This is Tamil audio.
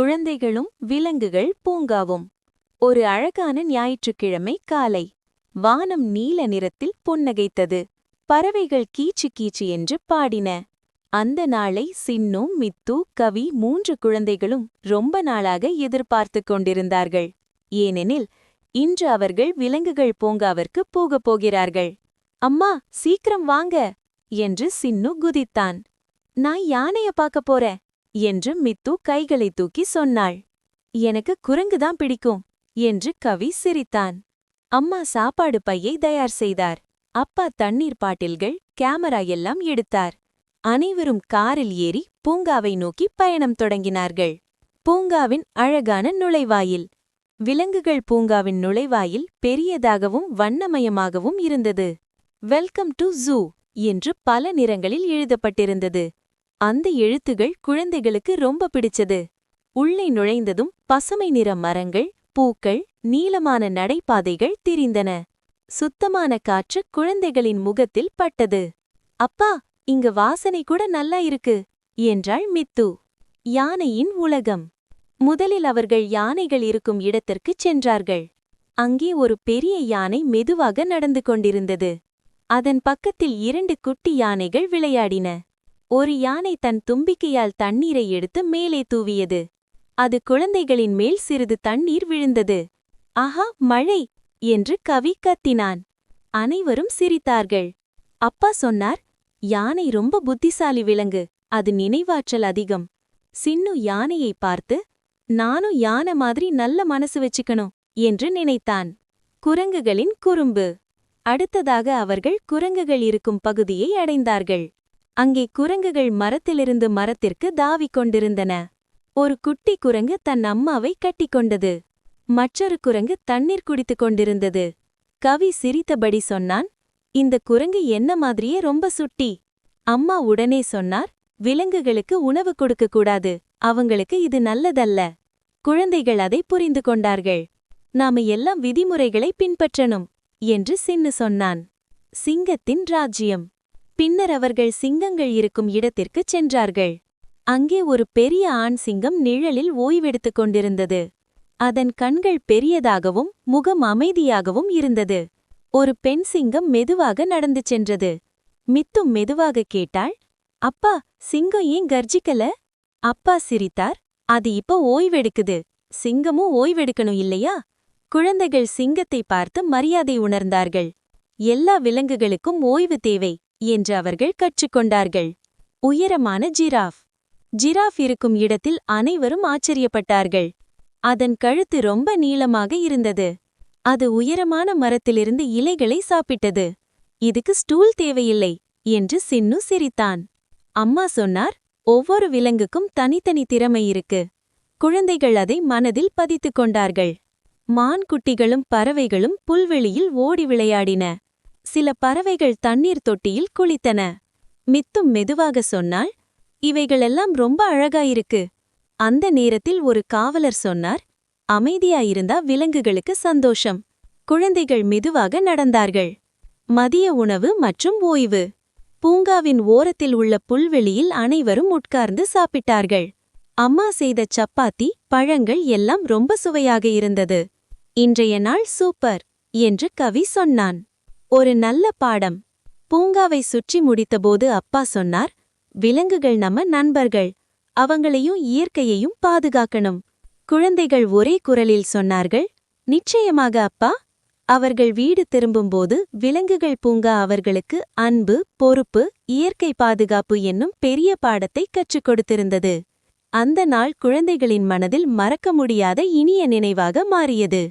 குழந்தைகளும் விலங்குகள் பூங்காவும். ஒரு அழகான ஞாயிற்றுக்கிழமை காலை. வானம் நீல நிறத்தில் புன்னகைத்தது. பறவைகள் கீச்சு கீச்சு என்று பாடின. அந்த நாளை சின்னு மித்து கவி மூன்று குழந்தைகளும் ரொம்ப நாளாக எதிர்பார்த்துக் கொண்டிருந்தார்கள். ஏனெனில் இன்று அவர்கள் விலங்குகள் பூங்காவிற்கு போகப் போகிறார்கள். அம்மா சீக்கிரம் வாங்க! என்று சின்னு குதித்தான். நான் யானைய பார்க்கப் போறேன். என்று மித்து கைகளை தூக்கி சொன்னாள். எனக்கு குரங்குதான் பிடிக்கும் என்று கவி சிரித்தான். அம்மா சாப்பாடு பையை தயார் செய்தார். அப்பா தண்ணீர் பாட்டில்கள் கேமரா எல்லாம் எடுத்தார். அனைவரும் காரில் ஏறி பூங்காவை நோக்கி பயணம் தொடங்கினார்கள். பூங்காவின் அழகான நுழைவாயில். விலங்குகள் பூங்காவின் நுழைவாயில் பெரியதாகவும் வண்ணமயமாகவும் இருந்தது. வெல்கம் டு ஜூ என்று பல நிறங்களில் எழுதப்பட்டிருந்தது. அந்த எழுத்துகள் குழந்தைகளுக்கு ரொம்ப பிடிச்சது. உள்ளே நுழைந்ததும் பசுமை நிற மரங்கள் பூக்கள் நீளமான நடைபாதைகள் திரிந்தன. சுத்தமான காற்று குழந்தைகளின் முகத்தில் பட்டது. அப்பா இங்க வாசனை கூட நல்லா இருக்கு என்றாள் மித்து. யானையின் உலகம். முதலில் அவர்கள் யானைகள் இருக்கும் இடத்திற்குச் சென்றார்கள். அங்கே ஒரு பெரிய யானை மெதுவாக நடந்து கொண்டிருந்தது. அதன் பக்கத்தில் இரண்டு குட்டி யானைகள் விளையாடின. ஒரு யானை தன் தும்பிக்கையால் தண்ணீரை எடுத்து மேலே தூவியது. அது குழந்தைகளின் மேல் சிறிது தண்ணீர் விழுந்தது. ஆஹா மழை! என்று கவி கத்தினான். அனைவரும் சிரித்தார்கள். அப்பா சொன்னார் யானை ரொம்ப புத்திசாலி விலங்கு. அது நினைவாற்றல் அதிகம். சின்னு யானையை பார்த்து நானும் யானை மாதிரி நல்ல மனசு வச்சுக்கணும் என்று நினைத்தான். குரங்குகளின் குறும்பு. அடுத்ததாக அவர்கள் குரங்குகள் இருக்கும் பகுதியை அடைந்தார்கள். அங்கே குரங்குகள் மரத்திலிருந்து மரத்திற்கு தாவிக் கொண்டிருந்தன. ஒரு குட்டி குரங்கு தன் அம்மாவை கட்டிக்கொண்டது மற்றொரு குரங்கு தண்ணீர் குடித்துக் கொண்டிருந்தது. கவி சிரித்தபடி சொன்னான் இந்த குரங்கு என்ன மாதிரியே ரொம்ப சுட்டி. அம்மா உடனே சொன்னார் விலங்குகளுக்கு உணவு கொடுக்க கூடாது. அவங்களுக்கு இது நல்லதல்ல. குழந்தைகள் அதை புரிந்து கொண்டார்கள். நாம எல்லாம் விதிமுறைகளை பின்பற்றணும் என்று சின்னு சொன்னான். சிங்கத்தின் ராஜ்யம். பின்னர் அவர்கள் சிங்கங்கள் இருக்கும் இடத்திற்குச் சென்றார்கள். அங்கே ஒரு பெரிய ஆண் சிங்கம் நிழலில் ஓய்வெடுத்துக் கொண்டிருந்தது. அதன் கண்கள் பெரியதாகவும் முகம் அமைதியாகவும் இருந்தது. ஒரு பெண் சிங்கம் மெதுவாக நடந்து சென்றது. மித்தும் மெதுவாக கேட்டாள் அப்பா சிங்கம் ஏன் கர்ஜிக்கல? அப்பா சிரித்தார் அது இப்ப ஓய்வெடுக்குது. சிங்கமும் ஓய்வெடுக்கணும் இல்லையா? குழந்தைகள் சிங்கத்தை பார்த்து மரியாதை உணர்ந்தார்கள். எல்லா விலங்குகளுக்கும் ஓய்வு தேவை. என்று அவர்கள் கற்றுக்கொண்டார்கள். உயரமான ஜிராஃப். ஜிராஃப் இருக்கும் இடத்தில் அனைவரும் ஆச்சரியப்பட்டார்கள். அதன் கழுத்து ரொம்ப நீளமாக இருந்தது. அது உயரமான மரத்திலிருந்து இலைகளை சாப்பிட்டது. இதுக்கு ஸ்டூல் தேவையில்லை என்று சின்னு சிரித்தான். அம்மா சொன்னார் ஒவ்வொரு விலங்குக்கும் தனித்தனி திறமை இருக்கு. குழந்தைகள் அதை மனதில் பதித்துக் கொண்டார்கள். மான் குட்டிகளும் பறவைகளும் புல்வெளியில் ஓடி விளையாடின. சில பறவைகள் தண்ணீர் தொட்டியில் குளித்தன. மித்தும் மெதுவாக சொன்னால் இவைகளெல்லாம் ரொம்ப அழகாயிருக்கு. அந்த நேரத்தில் ஒரு காவலர் சொன்னார் அமைதியாயிருந்தா விலங்குகளுக்கு சந்தோஷம். குழந்தைகள் மெதுவாக நடந்தார்கள். மதிய உணவு மற்றும் ஓய்வு. பூங்காவின் ஓரத்தில் உள்ள புல்வெளியில் அனைவரும் உட்கார்ந்து சாப்பிட்டார்கள். அம்மா செய்த சப்பாத்தி பழங்கள் எல்லாம் ரொம்ப சுவையாக இருந்தது. இன்றைய நாள் சூப்பர் என்று கவி சொன்னான். ஒரு நல்ல பாடம். பூங்காவை சுற்றி முடித்தபோது அப்பா சொன்னார் விலங்குகள் நம்ம நண்பர்கள். அவங்களையும் இயற்கையையும் பாதுகாக்கணும். குழந்தைகள் ஒரே குரலில் சொன்னார்கள் நிச்சயமாக அப்பா. அவர்கள் வீடு திரும்பும்போது விலங்குகள் பூங்கா அவர்களுக்கு அன்பு பொறுப்பு இயற்கை பாதுகாப்பு என்னும் பெரிய பாடத்தை கற்றுக் கொடுத்திருந்தது. அந்த நாள் குழந்தைகளின் மனதில் மறக்க முடியாத இனிய நினைவாக மாறியது.